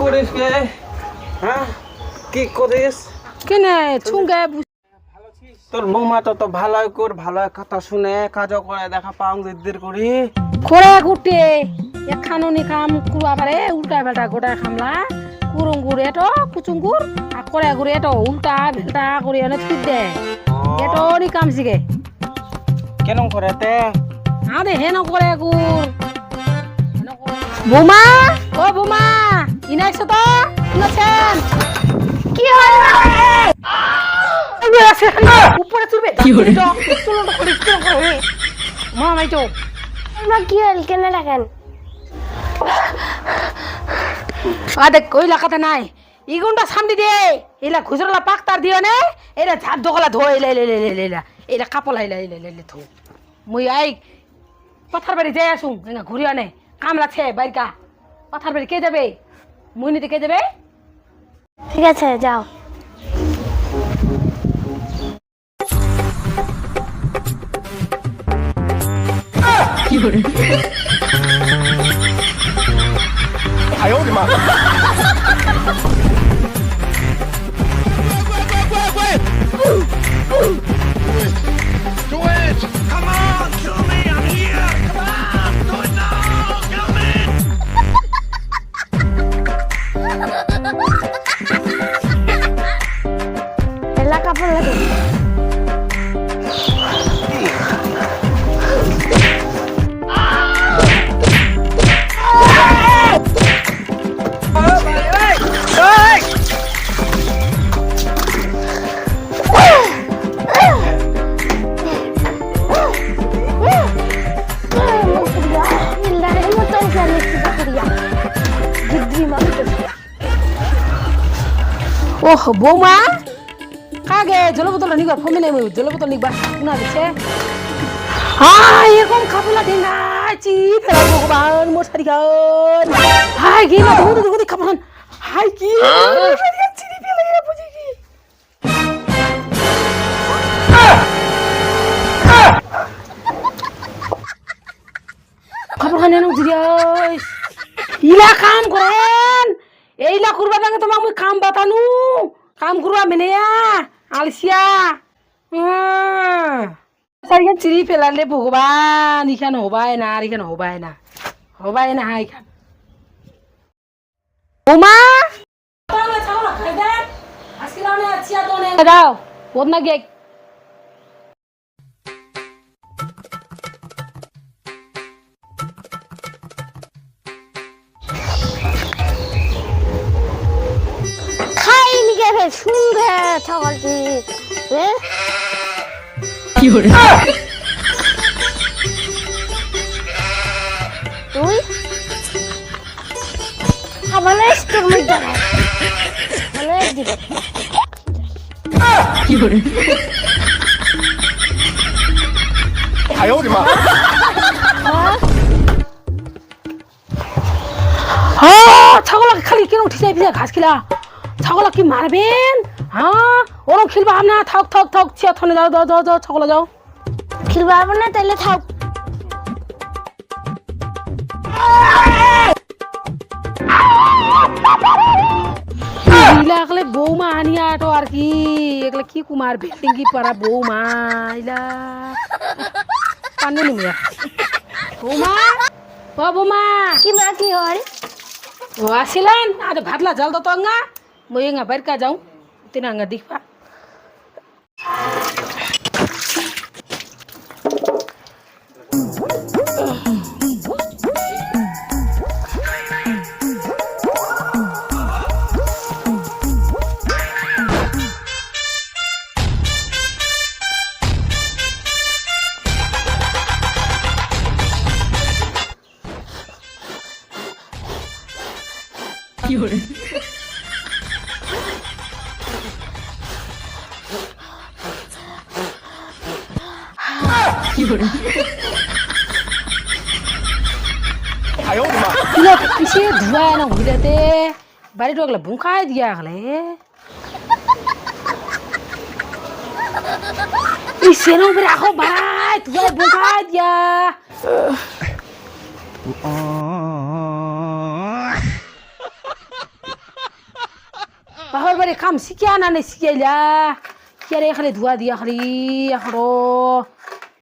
করিস কে হ্যাঁ? কি করিস? কেনে ছুঙ্গে তোর বৌমা তো তো ভালো কর ভালো কথা শুনে কাজ করে দেখা পাও দিদির করি। করে গুটে এখানো নি কাম কুয়া পারে উল্টা বেলটা গোটা খামলা। কুরুং গুড় এটো কুচুং গুড় আর করে গুড় এটো উল্টা বেলটা করে এনে থুই দে। এটো নি কাম শিখে। কেন করে তে? আরে হেন করে গুড়। বোমা ও বোমা। ইনাইছো তো ইনাছেন কি উপরে তুলবে? কি হরে চলো করে চলো করে মা নাই তো। মা কি হল? কেন রাখেন আদে কইলা কথা নাই। ইগুনটা সামনে দে। এলা খুচরলা পাক তার দিও নে। এলা ঝাড় দোকলা ধো এলা এলা এলা এলা এলা। এলা কাপলা এলা এলা এলা এলা ধো। মুই আই পাথার বাড়ি যাই আসুন এঙ্গা ঘুরি আনে কাম লাগছে বাইরকা পাথার বাড়ি কে যাবে? মুই নিতে কে যাবে ঠিক আছে যাও। এলা ওহ বৌমা কাগে জল বোতল নিবা ফমি নাই জল বোতল নিবা শুনা হাই এরকম খাবলা ডিঙ্গাছি ফেরা ভগবান মোর সারি গান হাই কি না ধুতে ধুতে খাবলান হাই কি চিনি পেলে বুঝি কি খাবলান ইলা কাম এইলা করবা দাঙ্গে তোমাক মই কাম বাতানু। কাম করবা মেনেয়া আলসিয়া। সারিখান চিরি পেলালে ভগবান ইখান হবাই না আর ইখান হবাই না। হবাই না হা ইখান। ওমা! দাও ওর না 왜 흉해 저거지? 왜? 비올. 오이? 아, 말레이시 좀 있잖아. 말레이시. 비올. 가요, 우리 마. 아, 차골라 칼이 끼는 티세비세 가스키라. ছাগল কি মারবেন? হ্যাঁ? ওরম খিলবা না থাক থাক থাক ছিয়া থনে যাও যাও যাও যাও ছাগল যাও। খেলবে না তাহলে থাক। একলে বৌমা আনিয়া তো আর কি। একলে কি কুমার কি পারা বৌমা ইলা নিমিয়া বৌমা? ও বৌমা। কি মা কি হল ও আসিলেন? আরে ভাতলা জল তো তঙ্গা। હું અહીંયા ભરકા જાઉં તેના હંગા દીખવા You're 야, 이제 누가 나 우리한테 말이 들어가려 뭔가 해야 그래. 이 새는 우리 아고 말아 누가 뭔가 해야. 바로 말이 감 시키야 나네 시키야. 야래 그래 누가 뒤야 그래. 야로.